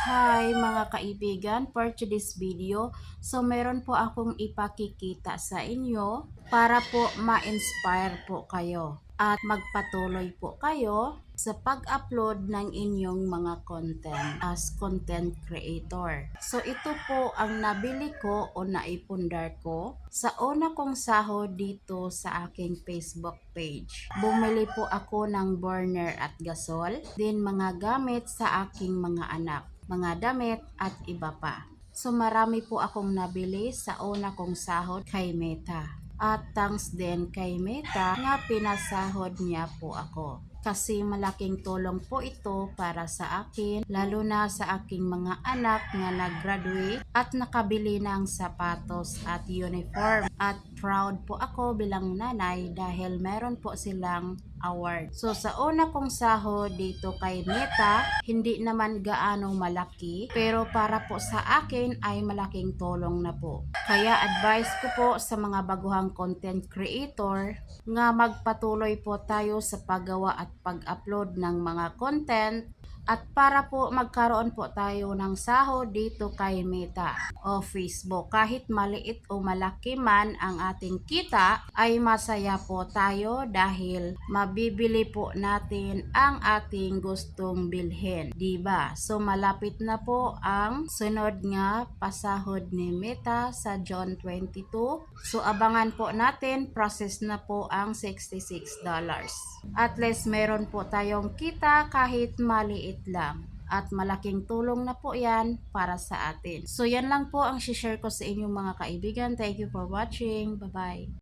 Hi mga kaibigan, for today's video, so meron po akong ipakikita sa inyo para po ma-inspire po kayo at magpatuloy po kayo sa pag-upload ng inyong mga content as content creator. So ito po ang nabili ko o naipundar ko sa una kong sahod dito sa aking Facebook page. Bumili po ako ng burner at gasol, din mga gamit sa aking mga anak mga damit at iba pa. So marami po akong nabili sa una kong sahod kay Meta. At thanks din kay Meta nga pinasahod niya po ako. Kasi malaking tulong po ito para sa akin, lalo na sa aking mga anak nga nag-graduate at nakabili ng sapatos at uniform. At proud po ako bilang nanay dahil meron po silang award. So sa una kong sahod dito kay Meta, hindi naman gaano malaki, pero para po sa akin ay malaking tulong na po. Kaya advice ko po sa mga baguhang content creator nga magpatuloy po tayo sa paggawa at pag-upload ng mga content at para po magkaroon po tayo ng sahod dito kay Meta o Facebook. Kahit maliit o malaki man ang ating kita, ay masaya po tayo dahil mabibili po natin ang ating gustong bilhin. ba? So malapit na po ang sunod nga pasahod ni Meta sa John 22. So abangan po natin, process na po ang $66. At least meron po tayong kita kahit maliit lang. At malaking tulong na po yan para sa atin. So yan lang po ang share ko sa inyong mga kaibigan. Thank you for watching. Bye-bye.